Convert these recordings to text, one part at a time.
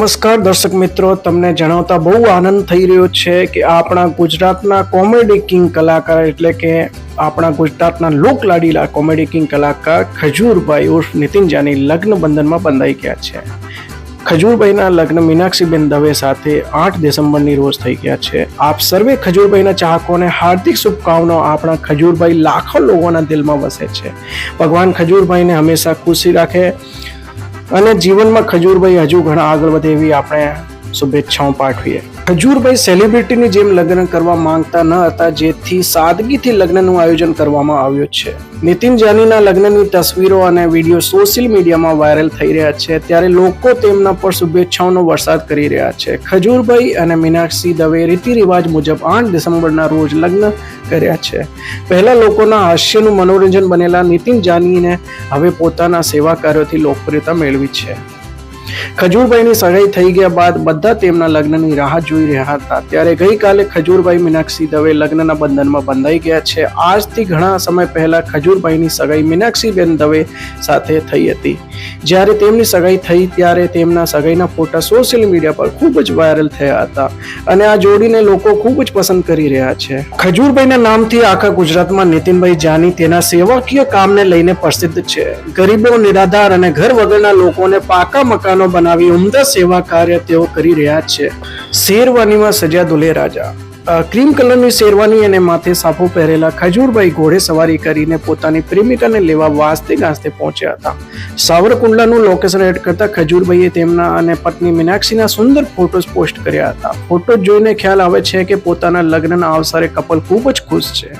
નમસ્કાર, દર્શક મિત્રો, તમને જણાવતા બહુ આનંદ થઈ રહ્યો છે કે આપણા ગુજરાતના કોમેડી કિંગ કલાકાર એટલે કે આપણા ગુજરાતના લોક લાડીલા કોમેડી કિંગ કલાકાર ખજૂરભાઈ ઉર્ફ નીતિન જાની લગ્ન બંધનમાં બંધાઈ ગયા છે. ખજૂરભાઈના લગ્ન મીનાક્ષીબેન દવે સાથે આઠ ડિસેમ્બરની રોજ થઈ ગયા છે. આપ સર્વે ખજૂરભાઈના ચાહકોને હાર્દિક શુભકામનાઓ આપણા ખજૂરભાઈ લાખો લોકોના દિલમાં વસે છે. ભગવાન ખજૂરભાઈને હંમેશા ખુશી રાખે. અને જીવનમાં ખજૂરભાઈ હજુ ઘણા આગળ વધે એવી આપણે શુભેચ્છાઓ પાઠવીએ. ખજૂરભાઈ સેલિબ્રિટીની જેમ લગ્ન કરવા માંગતા ન હતા, જેથી સાદગીથી લગ્નનું આયોજન કરવામાં આવ્યું છે. નીતિન જાનીના લગ્નની તસવીરો અને વીડિયો સોશિયલ મીડિયામાં વાયરલ થઈ રહ્યા છે, ત્યારે લોકો તેમના પર શુભેચ્છાઓનો વરસાદ કરી રહ્યા છે. ખજૂરભાઈ અને મીનાક્ષી દવે રીતિ રિવાજ મુજબ આઠ ડિસેમ્બરના રોજ લગ્ન કર્યા છે. પહેલા લોકોના હાસ્યનું મનોરંજન બનેલા નીતિન જાનીને હવે પોતાના સેવા કાર્યોથી લોકપ્રિયતા મેળવી છે. ખજૂરભાઈની સગાઈ થઈ ગયા બાદ બધા તેમના લગ્નની રાહ જોઈ રહ્યા હતા. ત્યારે ગઈકાલે ખજૂરભાઈ મીનાક્ષી દવે લગ્નના બંધનમાં બંધાઈ ગયા છે. આજથી ઘણા સમય પહેલા ખજૂરભાઈની સગાઈ મીનાક્ષીબેન દવે સાથે થઈ હતી. જ્યારે તેમની સગાઈ થઈ ત્યારે તેમના સગાઈના ફોટા સોશિયલ મીડિયા પર ખૂબ જ વાયરલ થયા હતા અને આ જોડીને લોકો ખૂબ જ પસંદ કરી રહ્યા છે. ખજૂરભાઈના નામથી આખા ગુજરાતમાં નીતિનભાઈ જાની તેના સેવાકીય કામને લઈને પ્રસિદ્ધ છે. ગરીબો, નિરાધાર અને ઘર વગરના લોકોને પાકા મકાનો બનાવી ઉમદા સેવા કાર્ય તેઓ કરી રહ્યા છે. શેરવાનીમાં સજા દુલે રાજા. ક્રીમ કલરની શેરવાની અને માથે સાફો પહેરેલા ખજૂરભાઈ ઘોડે સવારી કરીને પોતાની પ્રેમિકાને લેવા વાસ્તે ગાસ્તે પહોંચ્યા હતા. સાવરકુંડલાનું લોકેશન એડ કરતા ખજૂરભાઈએ તેમના અને પત્ની મીનાક્ષીના સુંદર ફોટોઝ પોસ્ટ કર્યા હતા. ફોટો જોઈને ખ્યાલ આવે છે કે પોતાના લગ્નના અવસરે કપલ ખૂબ જ ખુશ છે.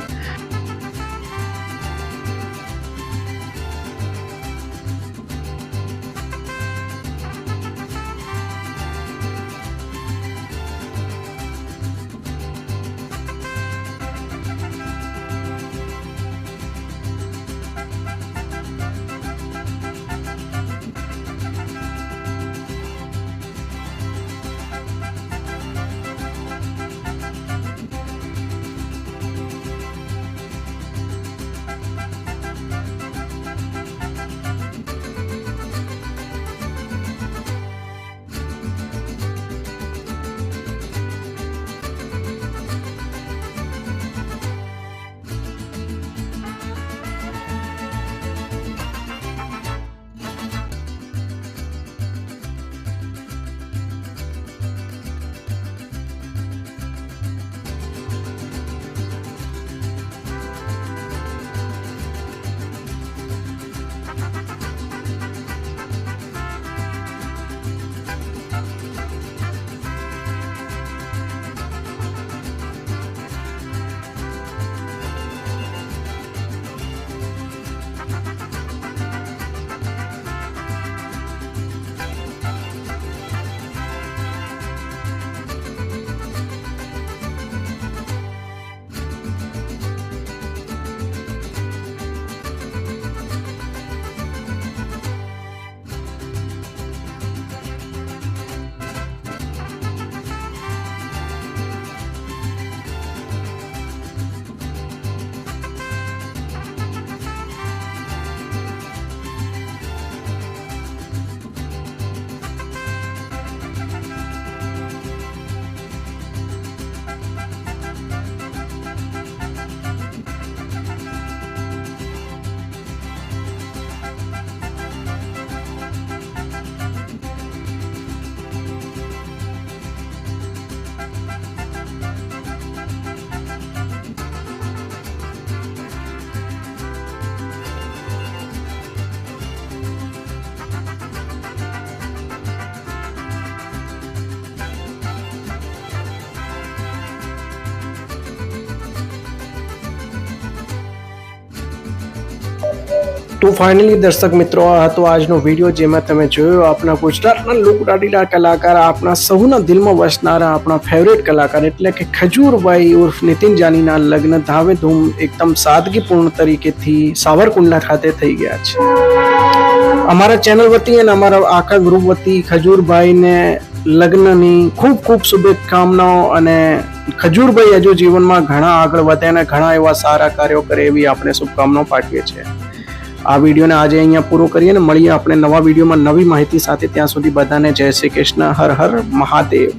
તો ફાઇનલી દર્શક મિત્રો, આ હતો આજનો વીડિયો જેમાં તમે જોયો આપણા ગુજરાતના લોકડાડીલા કલાકાર આપણા સૌના દિલમાં વસનારા આપણા ફેવરેટ કલાકાર એટલે કે ખજૂરભાઈ ઉર્ફ નીતિન જાનીના લગ્ન ધાવે ધૂમ એકદમ સાદગીપૂર્ણ તરીકેથી સાવરકુંડલા ખાતે થઈ ગયા છે. અમારા ચેનલ વતી અને અમારા આખા ગ્રુપ વતી ખજૂરભાઈને લગ્નની ખૂબ ખૂબ શુભકામનાઓ અને ખજૂરભાઈ હજુ જીવનમાં ઘણા આગળ વધે અને ઘણા એવા સારા કાર્યો કરે એવી આપણે શુભકામનાઓ પાઠવીએ છીએ. આ વિડીયોને આજે અહીંયા પૂરો કરીએ ને મળીએ આપણે નવા વિડીયોમાં નવી માહિતી સાથે. ત્યાં સુધી બધાને જય શ્રી કૃષ્ણ, હર હર મહાદેવ.